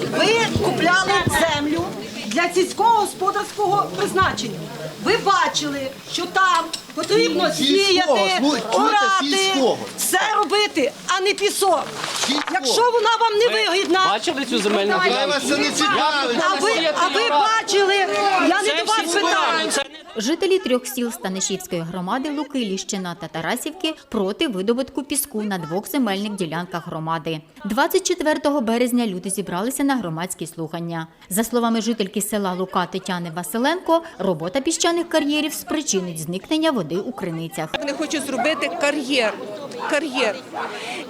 Ви купляли землю для сільського господарського призначення. Ви бачили, що там потрібно сіяти, орати, все робити, а не пісок. Якщо вона вам не вигідна, Бачили цю земельну ділянку? а ви, бачили, я не до вас питаю. Не Жителі трьох сіл Станишівської громади Луки, Ліщина та Тарасівки проти видобутку піску на двох земельних ділянках громади. 24 березня люди зібралися на громадські слухання. За словами жительки села Лука Тетяни Василенко, робота піщаних кар'єрів спричинить зникнення води у криницях. Вони хочуть зробити кар'єр. Кар'єр.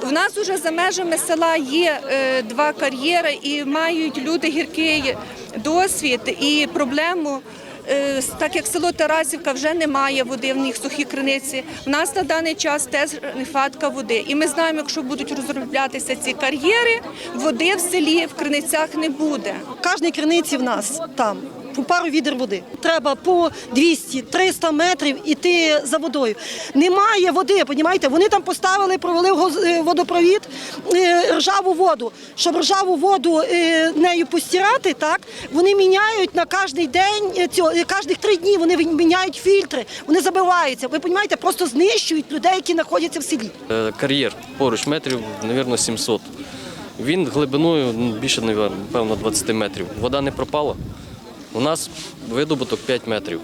У нас уже за межами села є е, два кар'єри і мають люди гіркий досвід і проблему. Е, Так як село Тарасівка вже немає води, в них сухі криниці. В нас на даний час теж нехватка води. І ми знаємо, якщо будуть розроблятися ці кар'єри, води в селі в криницях не буде. Кожній криниці в нас там по пару відер води. Треба по 200-300 метрів іти за водою. Немає води, понімаєте? Вони там поставили, провели е, водопровід е, ржаву воду. Щоб ржаву воду нею постирати, так вони міняють на кожний день цього, кожних три дні вони міняють фільтри, вони забиваються. Ви розумієте, просто знищують людей, які знаходяться в селі. Е, кар'єр поруч метрів, мабуть, 700. Він глибиною ну, більше, напевно, 20 метрів. Вода не пропала. У нас видобуток 5 метрів.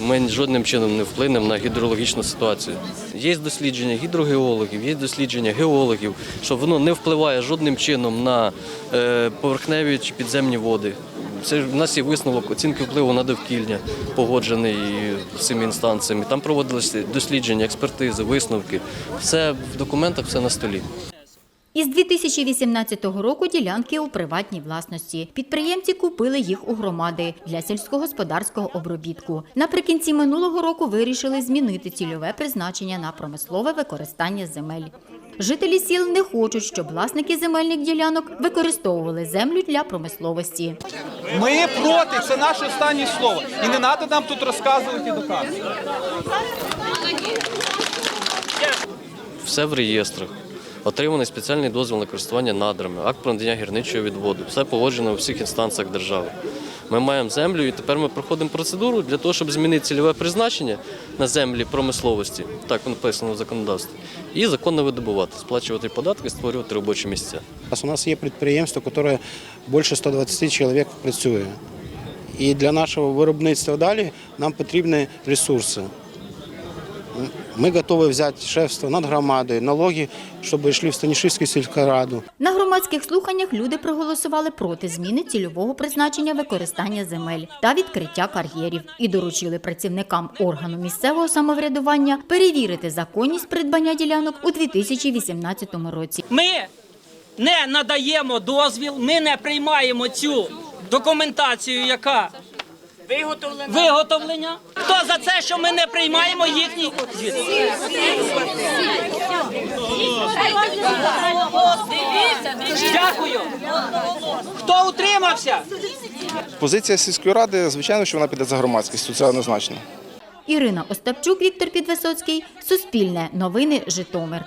Ми жодним чином не вплинемо на гідрологічну ситуацію. Є дослідження гідрогеологів, є дослідження геологів, що воно не впливає жодним чином на е, поверхневі чи підземні води. Це у нас є висновок оцінки впливу на довкілля, погоджений всіми інстанціями. Там проводилися дослідження, експертизи, висновки. Все в документах, все на столі. Із 2018 року ділянки у приватній власності. Підприємці купили їх у громади для сільськогосподарського обробітку. Наприкінці минулого року вирішили змінити цільове призначення на промислове використання земель. Жителі сіл не хочуть, щоб власники земельних ділянок використовували землю для промисловості. Ми проти, це наше останнє слово. І не треба нам тут розказувати і доказувати. Все в реєстрах. Отриманий спеціальний дозвіл на користування надрами, акт про надання гірничого відводу. Все погоджено у всіх інстанціях держави. Ми маємо землю, і тепер ми проходимо процедуру для того, щоб змінити цільове призначення на землі промисловості, так написано в законодавстві, і законно видобувати, сплачувати податки, створювати робочі місця. У нас є підприємство, яке більше 120 чоловік працює. І для нашого виробництва далі нам потрібні ресурси. Ми готові взяти шефство над громадою, налоги, щоб йшли в Станішівську сільськраду. На громадських слуханнях люди проголосували проти зміни цільового призначення використання земель та відкриття кар'єрів і доручили працівникам органу місцевого самоврядування перевірити законність придбання ділянок у 2018 році. Ми не надаємо дозвіл, ми не приймаємо цю документацію, яка виготовлення. Хто за це, що ми не приймаємо їхній звіт? Дякую. Хто утримався? Позиція сільської ради, звичайно, що вона піде за громадськістю, це однозначно. Ірина Остапчук, Віктор Підвисоцький, Суспільне, Новини, Житомир.